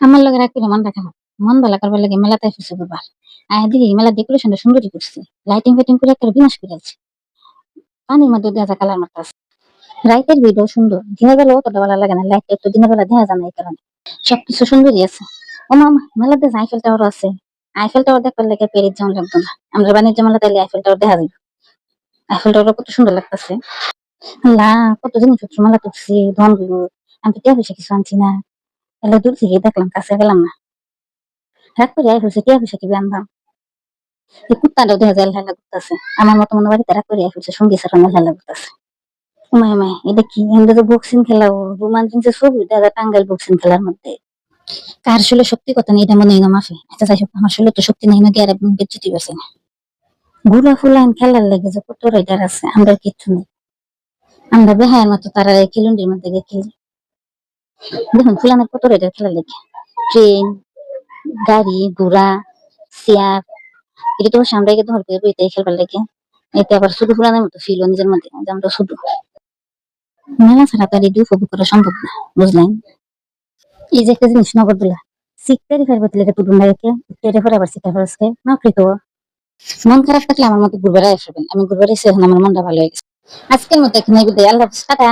আমার লগে রাখবি না মনটা খারাপ মন ভালো করবার লাগে মেলাতে এসেছে দুবার আয় দেখি মেলা ডেকোরেশনটা সুন্দরই করছে। লাইটিং ফাইটিং করে একটা বিনাশ করে আছে পানির মধ্যে দেখা যায় কালার মারতে আছে রাইতের ভিডিও সুন্দর। দিনের বেলা অতটা ভালো লাগে না। লাইট একটু দিনের বেলা দেখা যায় না এই কারণে। সবকিছু সুন্দরই আছে। ও মামা, মেলাতে যে আইফেল টাওয়ার আছে। আইফেল টাওয়ার দেখবার লাগে পেরিস যেমন লাগতো না। আমরা বাণিজ্য মেলা তাইলে আইফেল টাওয়ার দেখা যাবে আইফেল টাওয়ার কত সুন্দর লাগতেছে। লা কত জিনিসপত্র মেলা তুলছি ধনগুলো। আমি তো পয়সা কিছু আনছি না। এলে দূর থেকে দেখলাম কাছে গেলাম না রাত করে আই হয়েছে টিয়া পয়সা কি আনলাম এই কুত্তাটাও দেখা যায় হেলা করতেছে আমার মতো মনে বাড়িতে রাত করে আই হয়েছে সঙ্গী সারানো হেলা করতেছে উমায় মায় এটা কি এমনি তো বক্সিং খেলা ও রোমান্টিক যে ছবি দেখা টাঙ্গাইল বক্সিং খেলার মধ্যে কার আসলে সত্যি কথা নেই এটা মনে হয় না মাফি আচ্ছা যাই হোক আমার আসলে তো শক্তি নেই না গিয়ে বেচুতি পারছি না ঘুরা ফুলাইন খেলার লেগে যে কত রাইডার আছে আমরা কিচ্ছু নেই আমরা বেহায়ের মতো তারা এই কিলুন্ডির মধ্যে গিয়ে খেলি দেখুন ফুলানের কত রাইডার খেলার লেগে ট্রেন গাড়ি ঘোড়া চেয়ার এটা তো সামনে গিয়ে ধর করে বইতে খেলবার লেগে এতে আবার শুধু ফুলানের মতো ফিল নিজের মধ্যে আমরা শুধু মেলা ছাড়া তো আর এই উপভোগ করা সম্ভব না বুঝলেন এই যে একটা জিনিস নগরদোলা শিখতে ফের এটা আবার শিখতে ফেরসকে না ফ্রিতো মন খারাপ থাকলে আমার মতো ঘুরবার আসবেন আমি ঘুরবার এসে আমার মনটা ভালো হয়ে গেছে আজকের মতো এখানে বিদায় আল্লাহ টাটা